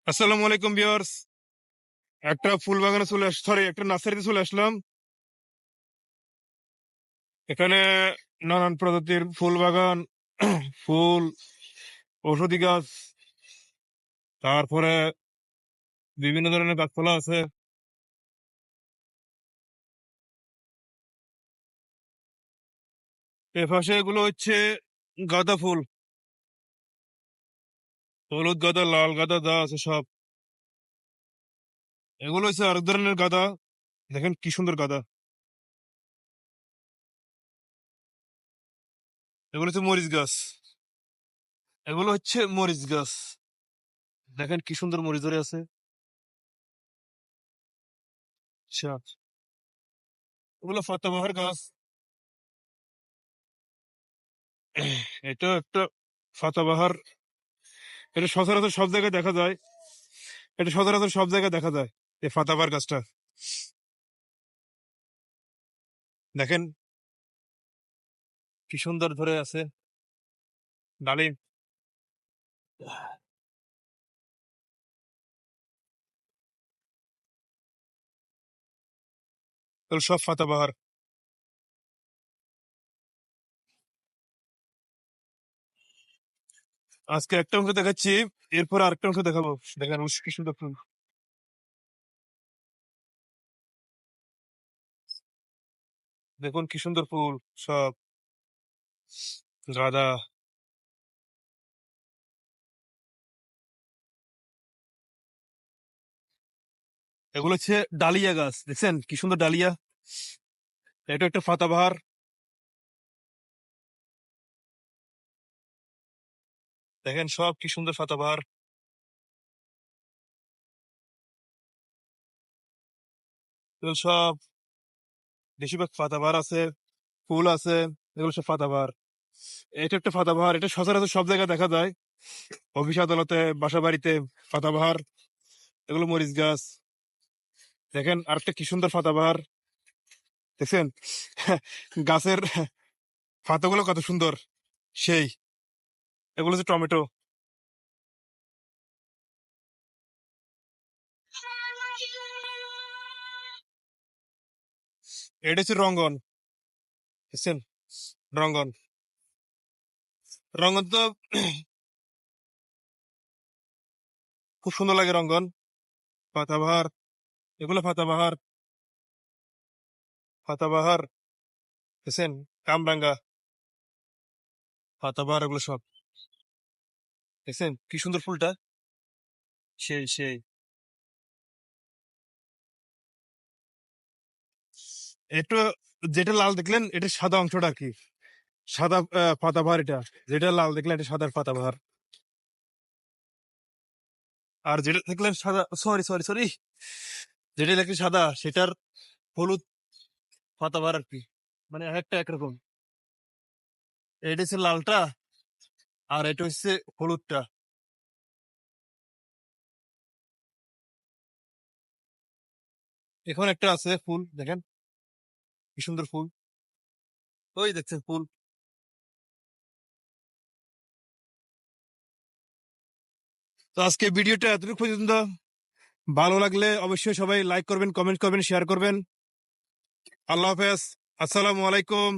আসসালামু আলাইকুম বিয়ার্স একটা ফুল বাগানে চলে আস সরি একটা নার্সারিতে চলে আসলাম। এখানে নানান প্রজাতির ফুল বাগান, ফুল, ঔষধি গাছ, তারপরে বিভিন্ন ধরনের গাছপালা আছে। এপাশে এগুলো হচ্ছে গাঁদা ফুল। হলুদ গাদা, লাল গাদা যা আছে সব। এগুলো হচ্ছে আরেক ধরনের গাদা। দেখেন কি সুন্দর গাদা। এগুলো হচ্ছে মরিচ গাছ। এগুলো হচ্ছে মরিচ গাছ। দেখেন কি সুন্দর মরিচ ধরে আছে। আচ্ছা। এগুলো পাতাবাহার গাছ। এটা একটা পাতাবাহার এটা সচরাচর সব জায়গায় দেখা যায়। এটা সচরাচর সব জায়গায় দেখা যায়, এই পাতাবাহার গাছটা। দেখেন। কি সুন্দর ধরে আছে। ডালিম। সব পাতাবাহার আজকে একটা অংশ দেখাচ্ছি, এরপর আরেকটা অংশ দেখাবো। দেখেন কি সুন্দর ফুল। দেখুন, কি সুন্দর ফুল, সব। গাঁদা এগুলো হচ্ছে ডালিয়া গাছ, দেখছেন? কি সুন্দর ডালিয়া। এটা একটা পাতাবাহার দেখেন সব কি সুন্দর পাতাবাহার এগুলো সব বেশিরভাগ পাতাবাহার আছে, ফুল আছে, এগুলো সব পাতাবাহার এটা একটা পাতাবাহার এটা সচরাচর সব জায়গায় দেখা যায়। অফিস, আদালতে বাসা বাড়িতে পাতাবাহার এগুলো মরিচ গাছ। দেখেন আরেকটা কি সুন্দর পাতাবাহার দেখছেন? গাছের পাতাগুলো কত সুন্দর, সেই। এগুলো হচ্ছে টমেটো। এটা হচ্ছে রঙ্গন। দেখছেন রঙ্গন। রঙ্গন তো খুব সুন্দর লাগে রঙ্গন। পাতাবাহার। এগুলো পাতাবাহার। পাতাবাহার। দেখছেন কামরাঙ্গা। পাতাবাহার এগুলো সব। দেখছেন কি সুন্দর ফুলটা? সেই সেই একটু যেটা লাল দেখলেন, এটা সাদা অংশটা কি। সাদা পাতাবাহার এটা। যেটা লাল দেখলেন, এটা সাদা পাতাবাহার আর যেটা দেখলেন, সাদা, সরি সরি সরি। যেটা দেখলেন সাদা, সেটার হলুদ পাতাবাহার আর কি। মানে একটা একরকম। এটা হচ্ছে লালটা। আর এটা হচ্ছে হলুদটা। এখন একটা আছে ফুল, দেখেন। কি সুন্দর ফুল। ওই দেখছেন ফুল। তো আজকে ভিডিওটা এতটুকু পর্যন্ত। ভালো লাগলে অবশ্যই সবাই লাইক করবেন কমেন্ট করবেন শেয়ার করবেন। আল্লাহ হাফেজ। আসসালামু আলাইকুম।